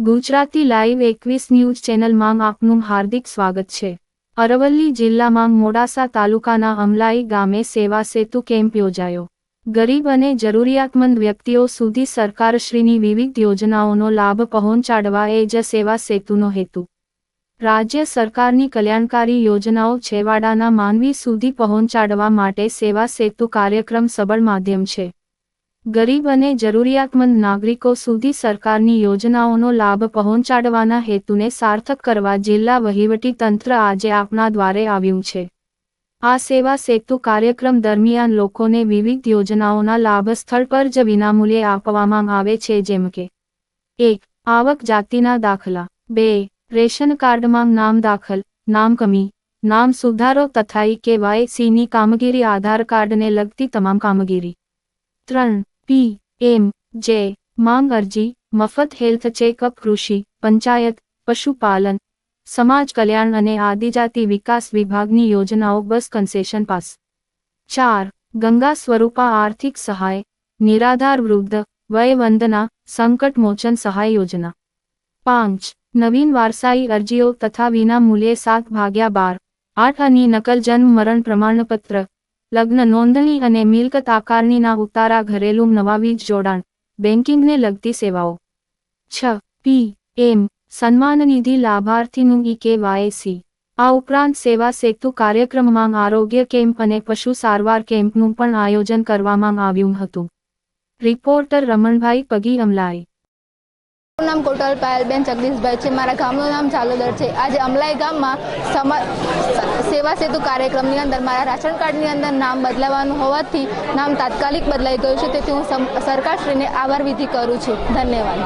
Gujarati live એકવીસ news ચેનલમાં આપનું હાર્દિક સ્વાગત છે. અરવલ્લી જિલ્લામાં મોડાસા તાલુકાના અમલાઈ ગામે સેવા સેતુ કેમ્પ યોજાયો. ગરીબ અને જરૂરિયાતમંદ વ્યક્તિઓ સુધી સરકારશ્રીની વિવિધ યોજનાઓનો લાભ પહોંચાડવા એ જ સેવા સેતુનો હેતુ. રાજ્ય સરકારની કલ્યાણકારી યોજનાઓ છેવાડાના માનવી સુધી પહોંચાડવા માટે સેવા સેતુ કાર્યક્રમ સબળ માધ્યમ છે. ગરીબ અને જરૂરિયાતમંદ નાગરિકો સુધી સરકારની યોજનાઓનો લાભ પહોંચાડવાના હેતુને સાર્થક કરવા જિલ્લા વહીવટી તંત્ર આજે આપના દ્વારે આવ્યું છે. આ સેવા સેતુ કાર્યક્રમ દરમિયાન લોકોને વિવિધ યોજનાઓના લાભ સ્થળ પર જ વિનામૂલ્યે આપવામાં આવે છે જેમ કે એક, આવક જાતિના દાખલા. બે, રેશન કાર્ડમાં નામ દાખલ. નામ કમી. નામ સુધારો તથા ઈ કેવાયસીની કામગીરી આધાર કાર્ડને લગતી તમામ કામગીરી. ત્રણ પી, એમ, જે, માંગ અરજી, મફત હેલ્થ ચેકઅપ કૃષિ, પંચાયત, પશુપાલન, સમાજ કલ્યાણ અને આદિજાતિ વિકાસ વિભાગની યોજનાઓ, બસ કન્સેશન પાસ. ચાર, ગંગા સ્વરૂપા આર્થિક સહાય, નિરાધાર વૃદ્ધ, વયવંદના સંકટ મોચન સહાય યોજના. પાંચ, નવીન વારસાઈ અરજીઓ તથા વિના મૂલ્યે સાત ભાગ્યા બાર. આઠ, અની નકલ જન્મ મરણ પ્રમાણપત્ર. લગ્ન નોંધણી અને મિલકત આકારણીના ઉતારા ઘરેલું નવા વીજ જોડાણ બેન્કિંગને લગતી સેવાઓ. છ. પી. એમ. સન્માન નિધિ લાભાર્થીનું ઈ કેવાયસી આ ઉપરાંત સેવા સેતુ કાર્યક્રમમાં આરોગ્ય કેમ્પ અને પશુ સારવાર કેમ્પનું પણ આયોજન કરવામાં આવ્યું હતું. રિપોર્ટર રમણભાઈ પગી અમલાઈ મારું નામ કોટલ પાયલબેન જગદીશભાઈ છે. મારા ગામનું નામ ચાલોદર છે. આજે અમલાઈ ગામમાં સેવા સેતુ કાર્યક્રમની અંદર મારા રાશન કાર્ડની અંદર નામ બદલાવાનું હોવાથી નામ તાત્કાલિક બદલાઈ ગયું છે. તેથી હું સરકારશ્રીને આભાર વિધિ કરું છું. ધન્યવાદ.